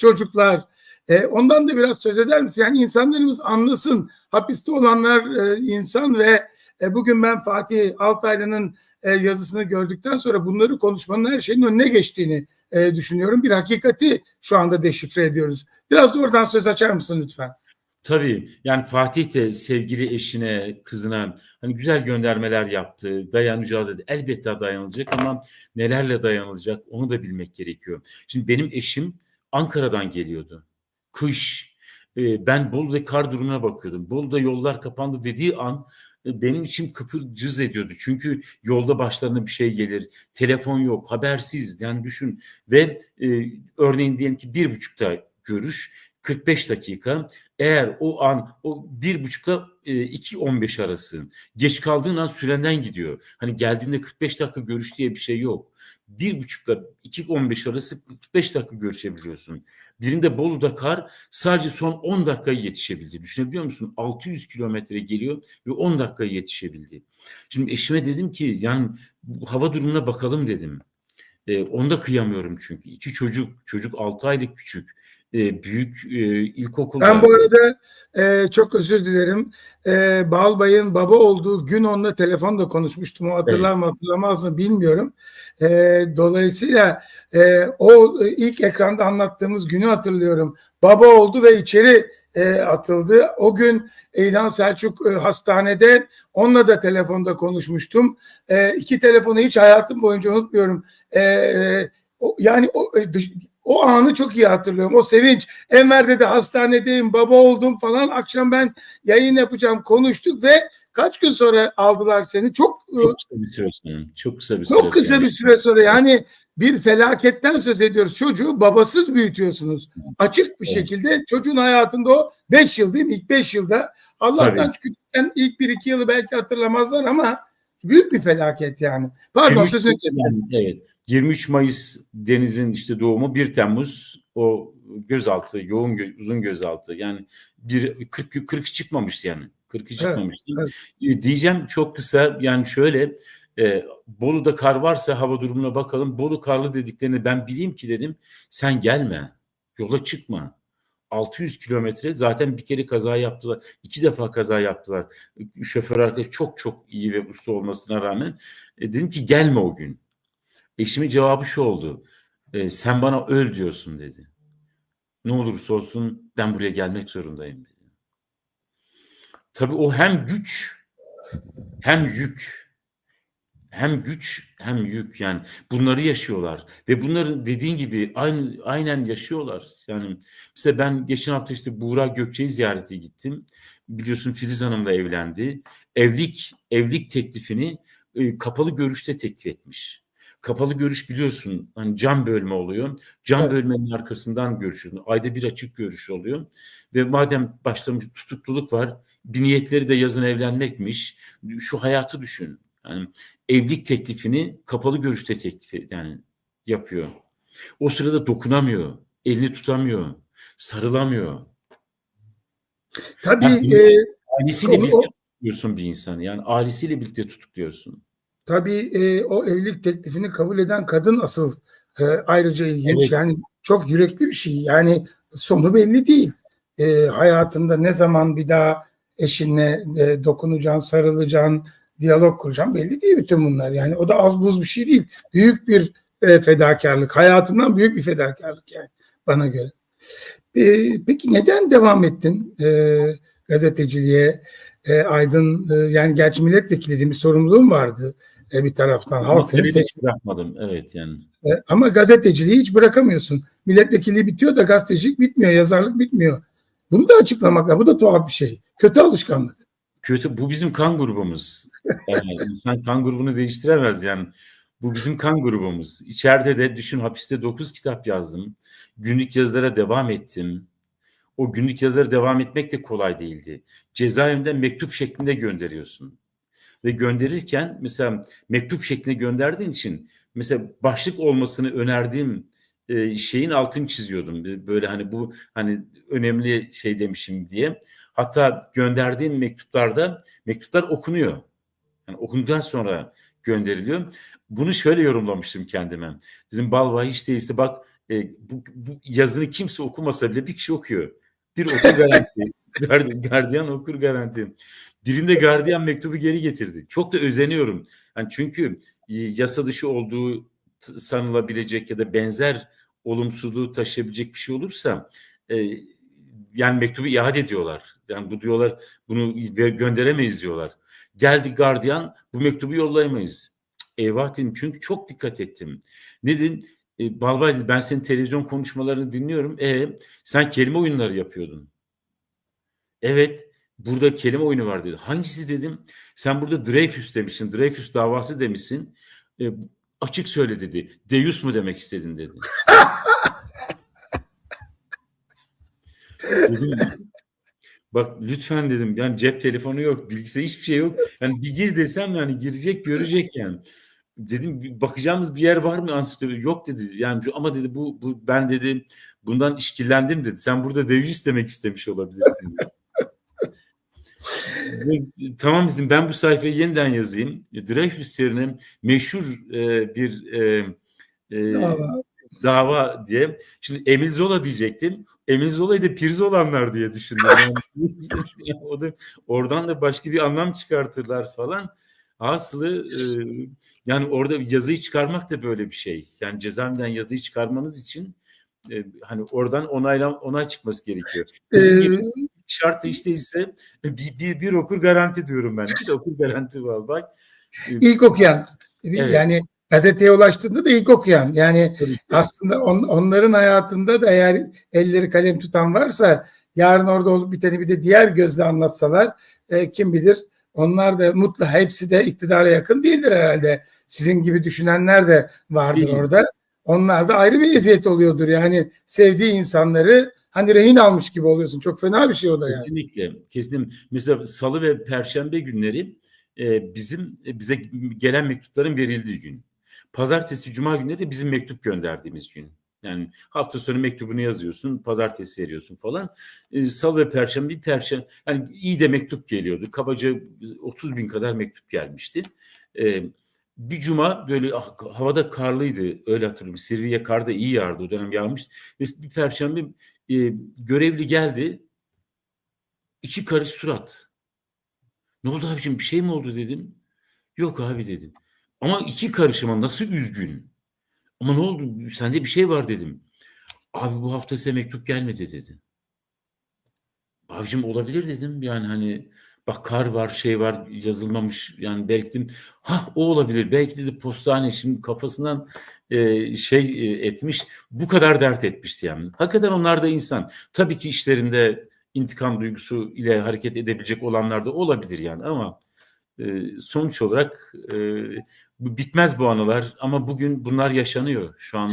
çocuklar. E, ondan da biraz söz eder misin? Yani insanlarımız anlasın. Hapiste olanlar e, insan ve e, bugün ben Fatih Altaylı'nın e, yazısını gördükten sonra bunları konuşmanın her şeyin önüne geçtiğini e, düşünüyorum. Bir hakikati şu anda deşifre ediyoruz. Biraz da oradan söz açar mısın lütfen? Tabii yani Fatih de sevgili eşine, kızına hani güzel göndermeler yaptı, dayanacağız dedi. Elbette dayanılacak ama nelerle dayanılacak onu da bilmek gerekiyor. Şimdi benim eşim Ankara'dan geliyordu. Kış. E, ben Bolu'da kar durumuna bakıyordum. Bolu'da yollar kapandı dediği an e, benim içim kıpır cız ediyordu. Çünkü yolda başlarına bir şey gelir. Telefon yok, habersiz. Yani düşün. Ve e, örneğin diyelim ki bir buçukta görüş, 45 dakika. Eğer o an o bir buçukla e, iki on beş arası geç kaldığın an sürenden gidiyor. Hani geldiğinde 45 dakika görüş diye bir şey yok. Bir buçukla iki on beş arası 45 dakika görüşebiliyorsun. Birinde Bolu'da kar sadece son 10 dakikaya yetişebildi. Düşünebiliyor musun? 600 kilometre geliyor ve 10 dakikaya yetişebildi. Şimdi eşime dedim ki yani hava durumuna bakalım dedim. E, onu da kıyamıyorum çünkü. iki çocuk, çocuk 6 aylık küçük e, büyük e, ilkokulda. Ben bu arada e, çok özür dilerim. E, Balbay'ın baba olduğu gün onunla telefonda konuşmuştum. O hatırlar mı hatırlamaz mı bilmiyorum. E, dolayısıyla e, o e, ilk ekranda anlattığımız günü hatırlıyorum. Baba oldu ve içeri e, atıldı. O gün İlhan Selçuk e, hastanede onunla da telefonda konuşmuştum. E, iki telefonu hiç hayatım boyunca unutmuyorum. E, e, o, yani o, o anı çok iyi hatırlıyorum. O sevinç. Enver dedi hastanedeyim, baba oldum falan. Akşam ben yayın yapacağım konuştuk ve kaç gün sonra aldılar seni? Çok çok kısa bir süre sonra. Çok kısa bir çok süre kısa sonra. bir süre sonra yani bir felaketten söz ediyoruz. Çocuğu babasız büyütüyorsunuz. Açık bir Evet. şekilde çocuğun hayatında o 5 yıl değil mi? İlk 5 yılda Allah'tan küçükken ilk 1-2 yılı belki hatırlamazlar ama büyük bir felaket yani. Pardon 23 sözünü kestim. yani, evet. 23 Mayıs Deniz'in işte doğumu 1 Temmuz o gözaltı yoğun gö- uzun gözaltı yani bir 40 40 çıkmamıştı yani 40'ı çıkmamıştı. evet. E, Diyeceğim çok kısa yani şöyle e, Bolu'da kar varsa hava durumuna bakalım. Bolu karlı dediklerini ben bileyim ki dedim sen gelme yola çıkma. 600 kilometre zaten bir kere kaza yaptılar. iki defa kaza yaptılar. Şoför arkadaş çok çok iyi ve usta olmasına rağmen e, dedim ki gelme o gün. Eşimin cevabı şu oldu. E, sen bana öl diyorsun dedi. Ne olursa olsun ben buraya gelmek zorundayım dedi. Tabii o hem güç hem yük. Hem güç hem yük yani bunları yaşıyorlar ve bunları dediğin gibi aynı aynen yaşıyorlar. Yani mesela ben geçen hafta işte Buğra Gökçe'yi ziyarete gittim. Biliyorsun Filiz Hanım'la evlendi. Evlilik evlilik teklifini e, kapalı görüşte teklif etmiş. Kapalı görüş biliyorsun hani cam bölme oluyor. Cam Evet. bölmenin arkasından görüşüyorsun. Ayda bir açık görüş oluyor. Ve madem başlamış tutukluluk var, bir niyetleri de yazın evlenmekmiş. Şu hayatı düşün. Yani evlilik teklifini kapalı görüşte teklif yani yapıyor. O sırada dokunamıyor, elini tutamıyor, sarılamıyor. Tabii Yani e, ailesiyle Konu birlikte o. tutukluyorsun bir insanı. Yani ailesiyle birlikte tutukluyorsun. Tabii e, o evlilik teklifini kabul eden kadın asıl e, ayrıca ilginç. Evet. Yani çok yürekli bir şey. Yani sonu belli değil. E, hayatında ne zaman bir daha eşinle e, dokunacaksın, sarılacaksın, diyalog kuracaksın belli değil bütün bunlar. Yani o da az buz bir şey değil. Büyük bir e, fedakarlık. Hayatından büyük bir fedakarlık yani bana göre. E, peki neden devam ettin e, gazeteciliğe? E, Aydın e, yani gerçi milletvekili bir sorumluluğun vardı e, bir taraftan. Ama Halk seni tabii seç. bırakmadım. Evet yani. E, ama gazeteciliği hiç bırakamıyorsun. Milletvekilliği bitiyor da gazetecilik bitmiyor, yazarlık bitmiyor. Bunu da açıklamak lazım. Bu da tuhaf bir şey. Kötü alışkanlık. Kötü. Bu bizim kan grubumuz. Yani insan kan grubunu değiştiremez yani. Bu bizim kan grubumuz. İçeride de düşün hapiste 9 kitap yazdım. Günlük yazılara devam ettim. O günlük yazılara devam etmek de kolay değildi. Cezaevinden mektup şeklinde gönderiyorsun. Ve gönderirken mesela mektup şeklinde gönderdiğin için mesela başlık olmasını önerdiğim e, şeyin altını çiziyordum. Böyle hani bu hani önemli şey demişim diye. Hatta gönderdiğim mektuplarda mektuplar okunuyor. Yani okunduktan sonra gönderiliyor. Bunu şöyle yorumlamıştım kendime. Dedim Balva hiç değilse bak E, bu, bu yazını kimse okumasa bile bir kişi okuyor. Bir okur garanti. Gardi- gardiyan okur garanti. Birinde gardiyan mektubu geri getirdi. Çok da özeniyorum. Yani çünkü e, yasa dışı olduğu sanılabilecek ya da benzer olumsuzluğu taşıyabilecek bir şey olursa e, yani mektubu iade ediyorlar. Yani bu diyorlar bunu gönderemeyiz diyorlar. Geldi gardiyan bu mektubu yollayamayız. Eyvah dedim çünkü çok dikkat ettim. Ne dedim? E, Balbay ben senin televizyon konuşmalarını dinliyorum. E sen kelime oyunları yapıyordun. Evet burada kelime oyunu var dedi. Hangisi dedim? Sen burada Dreyfus demişsin. Dreyfus davası demişsin. E, açık söyle dedi. Deus mu demek istedin dedi. dedim bak lütfen dedim yani cep telefonu yok bilgisayar hiçbir şey yok yani bir gir desem yani girecek görecek yani dedim bakacağımız bir yer var mı ansiklopedi yok dedi yani ama dedi bu, bu ben dedi bundan işkillendim dedi sen burada devriş demek istemiş olabilirsin dedi. Tamam dedim ben bu sayfayı yeniden yazayım Dreyfus yerine meşhur e, bir e, e, Dava. dava diye. Şimdi Emil Zola diyecektim. Emil Zola'yı da Pirzolanlar diye düşündüm. Yani, o da oradan da başka bir anlam çıkartırlar falan. Aslı e, yani orada yazıyı çıkarmak da böyle bir şey. Yani cezaevinden yazıyı çıkarmanız için e, hani oradan onaylan onay çıkması gerekiyor. Ee, şartı işte ise bir, bir, bir okur garanti diyorum ben. Bir de okur garanti var bak. İlk okuyan Evet. yani gazeteye ulaştığında da ilk okuyan yani tabii aslında on- onların hayatında da eğer elleri kalem tutan varsa yarın orada olup biteni bir de diğer gözle anlatsalar e, kim bilir onlar da mutlu hepsi de iktidara yakın değildir herhalde. Sizin gibi düşünenler de vardır Değil. orada. Onlar da ayrı bir eziyet oluyordur. Yani sevdiği insanları hani rehin almış gibi oluyorsun. Çok fena bir şey o da yani. Kesinlikle. Kesinlikle. Mesela salı ve perşembe günleri e, bizim e, bize gelen mektupların verildiği gün. Pazartesi, cuma günleri de bizim mektup gönderdiğimiz gün. Yani hafta sonu mektubunu yazıyorsun, pazartesi veriyorsun falan. E, salı ve perşembe, perşembe yani iyi de mektup geliyordu. Kabaca 30 bin kadar mektup gelmişti. E, bir cuma böyle ah, havada karlıydı öyle hatırlıyorum. Sirviye kar da iyi yağardı o dönem yağmış. Ve bir perşembe e, görevli geldi İki karış surat. Ne oldu abicim bir şey mi oldu dedim. Yok abi dedim. Ama iki karışıma nasıl üzgün. Ama ne oldu sende bir şey var dedim. Abi bu hafta size mektup gelmedi dedi. Abicim olabilir dedim yani hani bak kar var şey var yazılmamış yani belki dedim ha o olabilir belki dedi postane şimdi kafasından e, şey e, etmiş bu kadar dert etmişti yani. Hakikaten onlar da insan. Tabii ki işlerinde intikam duygusu ile hareket edebilecek olanlar da olabilir yani ama e, sonuç olarak e, bitmez bu anılar ama bugün bunlar yaşanıyor şu anda.